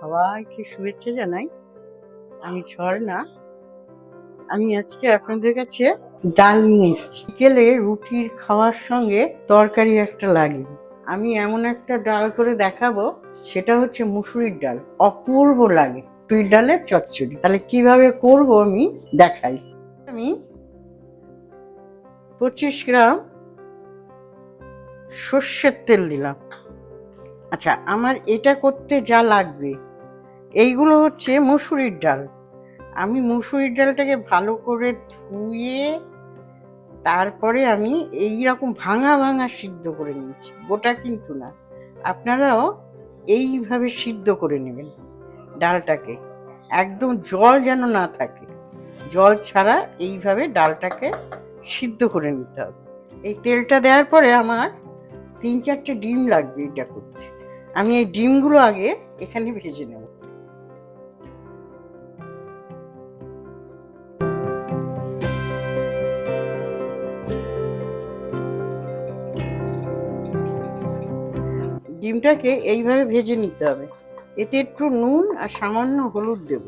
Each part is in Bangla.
সবাইকে শুভেচ্ছা জানাই। আমি ঝর্ণা। আমি আজকে আপনাদের কাছে ডাল নিয়ে এসেছি। বিকেলে রুটির খাওয়ার সঙ্গে তরকারি একটা লাগে আমি এমন একটা ডাল করে দেখাবো, সেটা হচ্ছে মুসুরির ডাল। অপূর্ব লাগে। মুসুরির ডালের চচ্চড়ি। তাহলে কীভাবে করব আমি দেখাই। আমি পঁচিশ গ্রাম সর্ষের তেল দিলাম। আচ্ছা আমার এটা করতে যা লাগবে, এইগুলো হচ্ছে মুসুরির ডাল। আমি মুসুরির ডালটাকে ভালো করে ধুয়ে, তারপরে আমি এই রকম ভাঙা ভাঙা সিদ্ধ করে নিয়েছি, গোটা কিন্তু না। আপনারাও এইভাবে সিদ্ধ করে নেবেন ডালটাকে, একদম জল যেন না থাকে। জল ছাড়া এইভাবে ডালটাকে সিদ্ধ করে নিতে হবে। এই তেলটা দেওয়ার পরে আমার তিন চারটে ডিম লাগবে এটা করতে। আমি এই ডিমগুলো আগে এখানে ভেজে নেব। ডিমটাকে এইভাবে ভেজে নিতে হবে। এতে একটু নুন আর সামান্য হলুদ দেব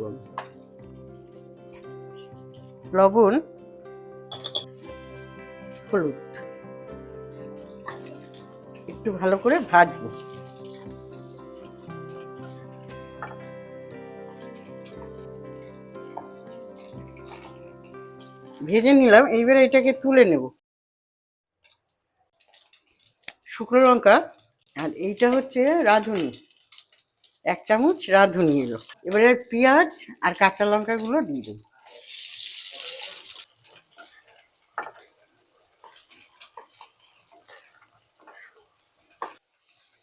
লবণ। হলুদ। একটু ভালো করে ভাজবো। ভেজে নিলাম, এইবারে এটাকে তুলে নেব। শুকনো লঙ্কা, আর এইটা হচ্ছে রাঁধুনি। এক চামচ রাঁধুনি এলো। এবারে পেঁয়াজ আর কাঁচা লঙ্কাগুলো দিয়ে দেবো।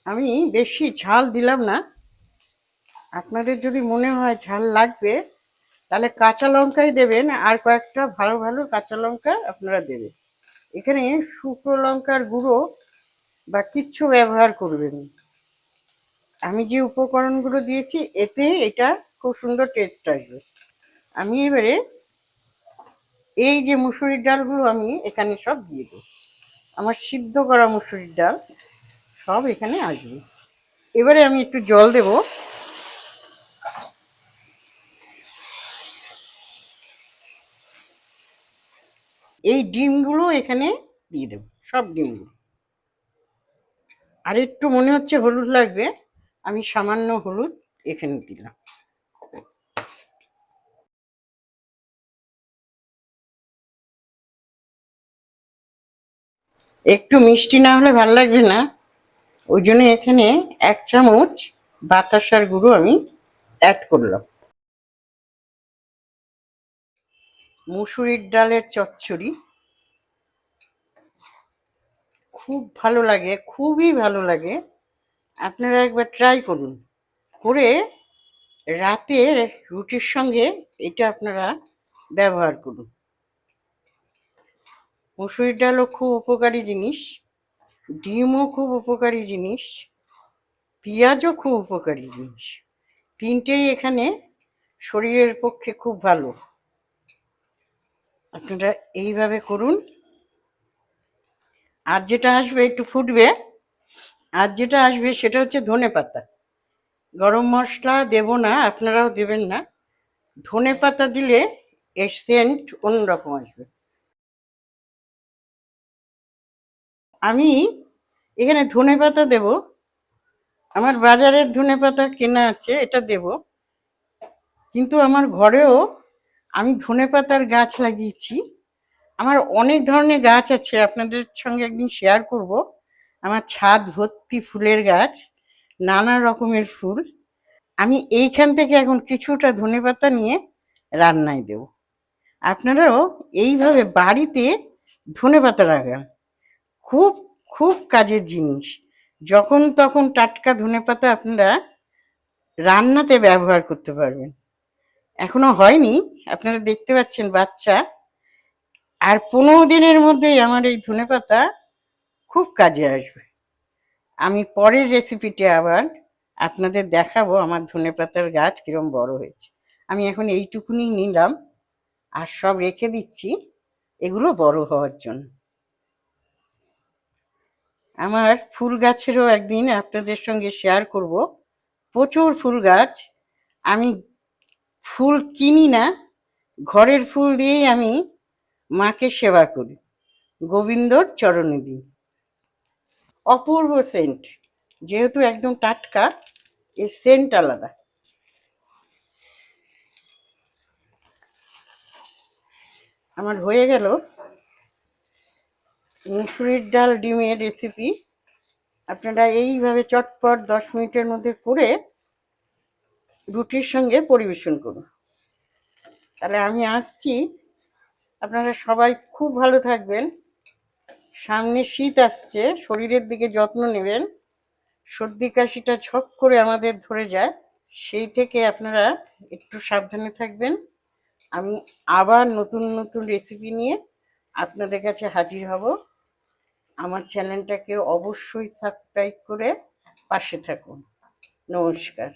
আমি বেশি ঝাল দিলাম না। আপনাদের যদি মনে হয় ঝাল লাগবে তাহলে কাঁচা লঙ্কাই দেবেন, আর কয়েকটা ভালো ভালো কাঁচা লঙ্কা আপনারা দেবেন। এখানে শুকনো লঙ্কার গুঁড়ো বা কিচ্ছু ব্যবহার করবেন। আমি যে উপকরণগুলো দিয়েছি, এতে এটা খুব সুন্দর টেস্ট আসবে। আমি এবারে এই যে মুসুরির ডালগুলো আমি এখানে সব দিয়ে দেবো। আমার সিদ্ধ করা মুসুরির ডাল সব এখানে আসবে। এবারে আমি একটু জল দেব। এই ডিমগুলো এখানে দিয়ে দেবো, সব ডিমগুলো। আর একটু মনে হচ্ছে হলুদ লাগবে, আমি সামান্য হলুদ এখানে দিলাম। একটু মিষ্টি না হলে ভালো লাগবে না, ওই জন্য এখানে এক চামচ বাতাসার গুঁড়ো আমি অ্যাড করলাম। মুসুরির ডালের চচ্চড়ি। খুব ভালো লাগে, খুবই ভালো লাগে। আপনারা একবার ট্রাই করুন। করে রাতের রুটির সঙ্গে এটা আপনারা ব্যবহার করুন। মুসুরির ডালও খুব উপকারী জিনিস, ডিমও খুব উপকারী জিনিস, পেঁয়াজও খুব উপকারী জিনিস। তিনটেই এখানে শরীরের পক্ষে খুব ভালো। আপনারা এইভাবে করুন। আর যেটা আসবে একটু ফুটবে। আর যেটা আসবে সেটা হচ্ছে ধনে পাতা। গরম মশলা দেব না, আপনারাও দেবেন না। ধনে পাতা দিলে এর সেন্ট অন্যরকম আসবে। আমি এখানে ধনে পাতা দেব। আমার বাজারের ধনে পাতা কেনা আছে, এটা দেব। কিন্তু আমার ঘরেও আমি ধনে পাতার গাছ লাগিয়েছি। আমার অনেক ধরনের গাছ আছে, আপনাদের সঙ্গে একদিন শেয়ার করব। আমার ছাদ ভর্তি ফুলের গাছ, নানা রকমের ফুল। আমি এইখান থেকে এখন কিছুটা ধনে পাতা নিয়ে রান্নায় দেব। আপনারাও এইভাবে বাড়িতে ধনে পাতা লাগান। খুব খুব কাজের জিনিস। যখন তখন টাটকা ধনেপাতা আপনারা রান্নাতে ব্যবহার করতে পারবেন। এখনও হয়নি আপনারা দেখতে পাচ্ছেন বাচ্চা। আর পনেরো দিনের মধ্যেই আমার এই ধনেপাতা খুব কাজে আসবে। আমি পরের রেসিপিটি আবার আপনাদের দেখাবো আমার ধনেপাতার গাছ কিরম বড় হয়েছে। আমি এখন এইটুকুনি নিলাম আর সব রেখে দিচ্ছি, এগুলো বড় হওয়ার জন্য। আমার ফুল গাছেরও একদিন আপনাদের সঙ্গে শেয়ার করব। প্রচুর ফুল গাছ। আমি ফুল কিনি না ঘরের ফুল দিয়েই আমি মাকে সেবা করি। গোবিন্দর চরণে দিই। অপূর্ব সেন্ট, যেহেতু একদম টাটকা, এর সেন্ট আলাদা। আমার হয়ে গেল মুসুরির ডাল ডিমের রেসিপি আপনারা এইভাবে চটপট দশ মিনিটের মধ্যে করে রুটির সঙ্গে পরিবেশন করুন। তাহলে আমি আসছি। আপনারা সবাই খুব ভালো থাকবেন। সামনে শীত আসছে, শরীরের দিকে যত্ন নেবেন। সর্দি কাশিটা ছক করে আমাদের ধরে যায়। সেই থেকে আপনারা একটু সাবধানে থাকবেন। আমি আবার নতুন নতুন রেসিপি নিয়ে আপনাদের কাছে হাজির হব। আমার চ্যানেলটাকে অবশ্যই সাবস্ক্রাইব করে পাশে থাকুন। নমস্কার।